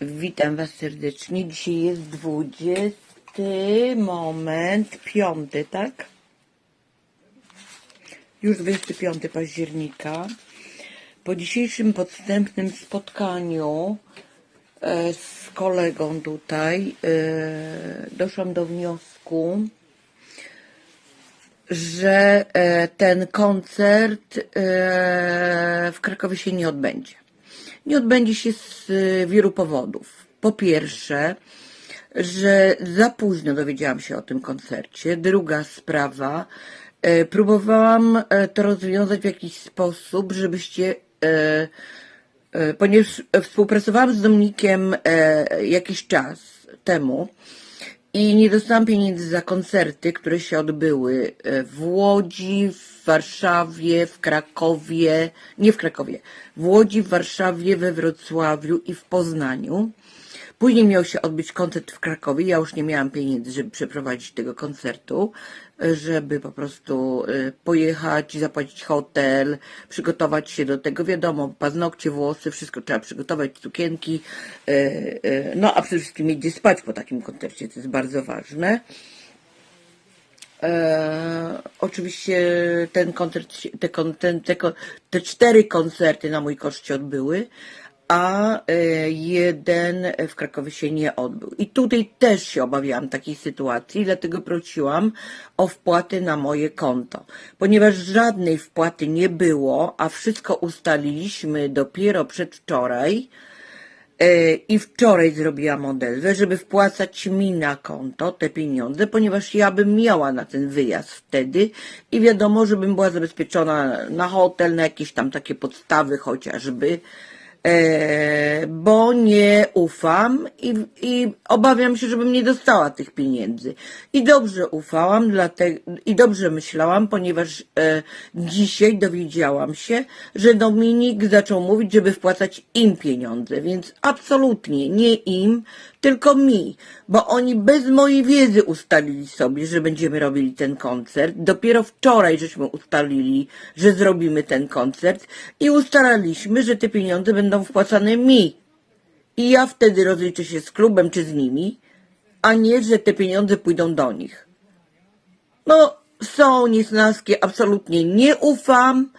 Witam Was serdecznie. Dzisiaj jest 20 moment, piąty, tak? Już 25 października. Po dzisiejszym podstępnym spotkaniu e, z kolegą tutaj e, doszłam do wniosku, że e, ten koncert w Krakowie się nie odbędzie. Nie odbędzie się z e, wielu powodów. Po pierwsze, że za późno dowiedziałam się o tym koncercie. Druga sprawa, e, próbowałam e, to rozwiązać w jakiś sposób, żebyście e, ponieważ współpracowałam z Dominikiem jakiś czas temu i nie dostałam pieniędzy za koncerty, które się odbyły e, w Łodzi, w Warszawie, w Krakowie, nie w Krakowie, w Łodzi, w Warszawie, we Wrocławiu i w Poznaniu. Później miał się odbyć koncert w Krakowie. Ja już nie miałam pieniędzy, żeby przeprowadzić tego koncertu, żeby po prostu y, pojechać, zapłacić hotel, przygotować się do tego. Wiadomo, paznokcie, włosy, wszystko trzeba przygotować, sukienki. y, y, No a przede wszystkim mieć gdzie spać po takim koncercie, to jest bardzo ważne. E, oczywiście ten koncert, te, te, te cztery koncerty na mój koszt się odbyły, a e, jeden w Krakowie się nie odbył. I tutaj też się obawiałam takiej sytuacji, dlatego prosiłam o wpłaty na moje konto. Ponieważ żadnej wpłaty nie było, a wszystko ustaliliśmy dopiero przedwczoraj, E, I wczoraj zrobiłam odezwę, żeby wpłacać mi na konto te pieniądze, ponieważ ja bym miała na ten wyjazd wtedy i wiadomo, żebym była zabezpieczona na hotel, na jakieś tam takie podstawy chociażby, bo nie ufam i, i obawiam się, żebym nie dostała tych pieniędzy. I dobrze ufałam, dlatego, i dobrze myślałam, ponieważ e, dzisiaj dowiedziałam się, że Dominik zaczął mówić, żeby wpłacać im pieniądze, więc absolutnie nie im, tylko mi, bo oni bez mojej wiedzy ustalili sobie, że będziemy robili ten koncert. Dopiero wczoraj żeśmy ustalili, że zrobimy ten koncert i ustalaliśmy, że te pieniądze będą wpłacane mi. I ja wtedy rozliczę się z klubem czy z nimi, a nie, że te pieniądze pójdą do nich. No, są niesnaskie, absolutnie nie ufam.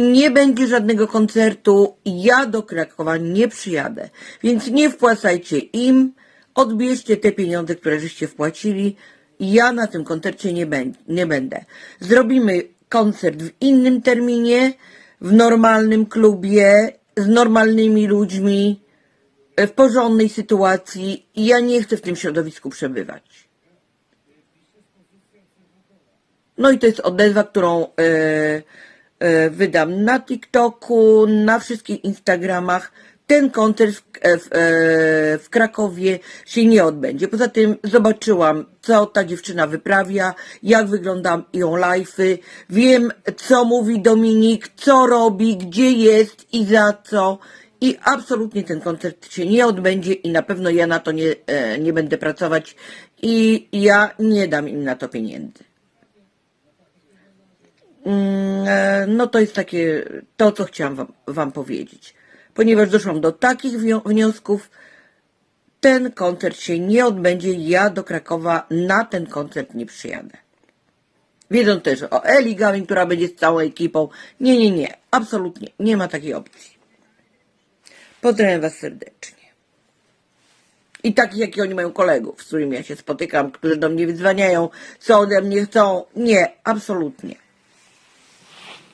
Nie będzie żadnego koncertu. Ja do Krakowa nie przyjadę. Więc nie wpłacajcie im. Odbierzcie te pieniądze, które żeście wpłacili. Ja na tym koncercie nie, bę- nie będę. Zrobimy koncert w innym terminie, w normalnym klubie, z normalnymi ludźmi, w porządnej sytuacji. Ja nie chcę w tym środowisku przebywać. No i to jest odezwa, którą e, e, wydam na TikToku, na wszystkich Instagramach. Ten koncert w, e, w, e, w Krakowie się nie odbędzie. Poza tym zobaczyłam, co ta dziewczyna wyprawia, jak wyglądają ją live'y. Wiem, co mówi Dominik, co robi, gdzie jest i za co. I absolutnie ten koncert się nie odbędzie i na pewno ja na to nie, e, nie będę pracować i ja nie dam im na to pieniędzy. Mm, e, No to jest takie to, co chciałam wam, wam powiedzieć. Ponieważ doszłam do takich wniosków, ten koncert się nie odbędzie. Ja do Krakowa na ten koncert nie przyjadę. Wiedzą też o Eli Gawin, która będzie z całą ekipą. Nie, nie, nie. Absolutnie. Nie ma takiej opcji. Pozdrawiam Was serdecznie. I takich, jak i oni mają kolegów, z którymi ja się spotykam, którzy do mnie wyzwaniają, co ode mnie chcą. Nie, absolutnie.